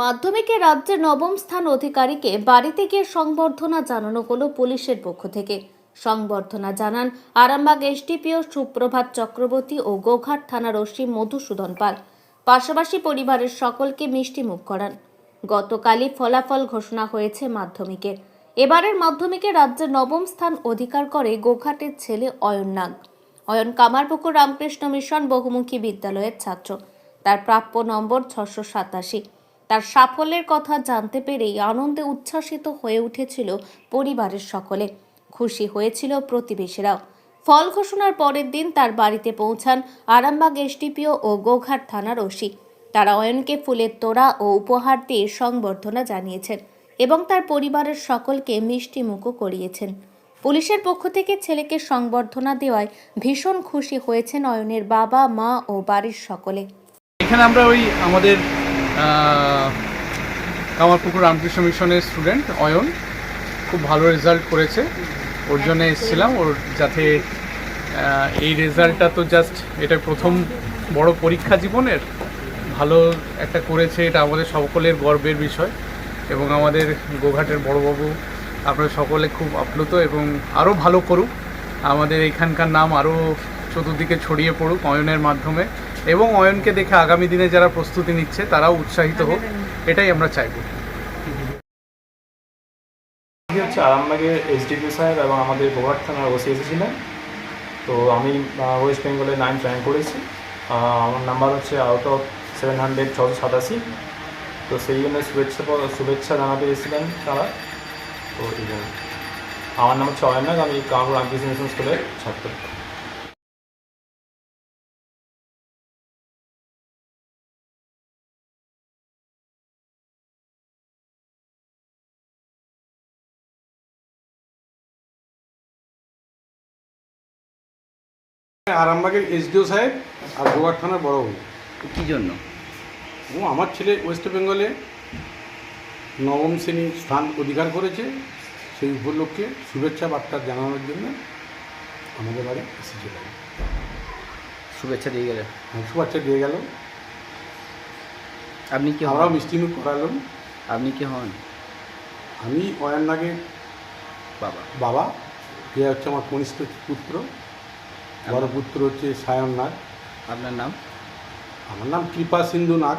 মাধ্যমিকে রাজ্যের নবম স্থান অধিকারীকে বাড়িতে গিয়ে সংবর্ধনা জানানো হলো পুলিশের পক্ষ থেকে। সংবর্ধনা জানান আরামবাগ এসডিপিও সুপ্রভাত চক্রবর্তী ও গোঘাট থানার ওসি মধুসূদন পাল। পাশাপাশি পরিবারের সকলকে মিষ্টি মুখ করান। গতকালই ফলাফল ঘোষণা হয়েছে মাধ্যমিকের। এবারের মাধ্যমিকে রাজ্যের নবম স্থান অধিকার করে গোঘাটের ছেলে অয়ন নাগ অয়ন কামারপুকুর রামকৃষ্ণ মিশন বহুমুখী বিদ্যালয়ের ছাত্র। তার প্রাপ্য নম্বর ছশো সাতাশি। তার সাফল্যের কথা জানতে পেরেই আনন্দে উচ্ছ্বাসিত হয়ে উঠেছিল পরিবারের সকলে। খুশি হয়েছিল প্রতিবেশীরাও। ফল ঘোষণার পরের দিন তার বাড়িতে পৌঁছান আরামবাগ এসডিপিও ও গোঘাট থানার ওসি। তারা অয়নকে ফুলের তোড়া ও উপহার দিয়ে সংবর্ধনা জানিয়েছেন এবং তার পরিবারের সকলকে মিষ্টি মুখও করিয়েছেন। পুলিশের পক্ষ থেকে ছেলেকে সংবর্ধনা দেওয়ায় ভীষণ খুশি হয়েছেন অয়নের বাবা, মা ও বাড়ির সকলে। এখানে আমরা ওই আমাদের কামারপুকুর রামকৃষ্ণ মিশনের স্টুডেন্ট অয়ন। খুব ভালো রেজাল্ট করেছে। ওর জন্য এসেছিলাম। ওর যাতে এই রেজাল্টটা তো জাস্ট এটা প্রথম বড় পরীক্ষা জীবনের। ভালো একটা করেছে। এটা আমাদের সকলের গর্বের বিষয়। এবং আমাদের গোঘাটের বড়বাবু আপনারা সকলে খুব আপ্লুত এবং আরও ভালো করুক। আমাদের এখানকার নাম আরও চতুর্দিকে ছড়িয়ে পড়ুক অয়নের মাধ্যমে। এবং অয়নকে দেখে আগামী দিনে যারা প্রস্তুতি নিচ্ছে তারাও উৎসাহিত হোক। এটাই আমরা চাইব। আজকে হচ্ছে আরামবাগের এসডিপি সাহেব এবং আমাদের গোঘাট থানার ওসি এসেছিলেন। তো আমি ওয়েস্ট বেঙ্গলে নাইন জয়েন করেছি। আমার নাম্বার হচ্ছে আউট অফ সেভেন হান্ড্রেড ছশো সাতাশি। তো সেই জন্য শুভেচ্ছা শুভেচ্ছা জানাতে এসেছিলেন তারা। তো এই জন্য আমার নাম হচ্ছে অয়নাগ আমি কামরুল রামকৃষ্ণ মিশন স্কুলের ছাত্র। আরামবাগের এসডিও সাহেব আর গোয়ার থানার বড়বাবু কি জন্য? ও আমার ছেলে ওয়েস্ট বেঙ্গলে নবম শ্রেণির স্থান অধিকার করেছে সেই উপলক্ষে শুভেচ্ছা বার্তা জানানোর জন্য আমাদের বাড়ি এসেছিল শুভেচ্ছা দিয়ে গেলে শুভেচ্ছা দিয়ে গেল। আপনি কি আমরাও মিষ্টিমুখ করালাম। আপনি কি হন? আমি অয়ন নাগের বাবা। বাবা। এ হচ্ছে আমার কনিষ্ঠ পুত্র। বড় পুত্র হচ্ছে সায়ন নাগ। আপনার নাম? আমার নাম কৃপা সিন্ধু নাগ।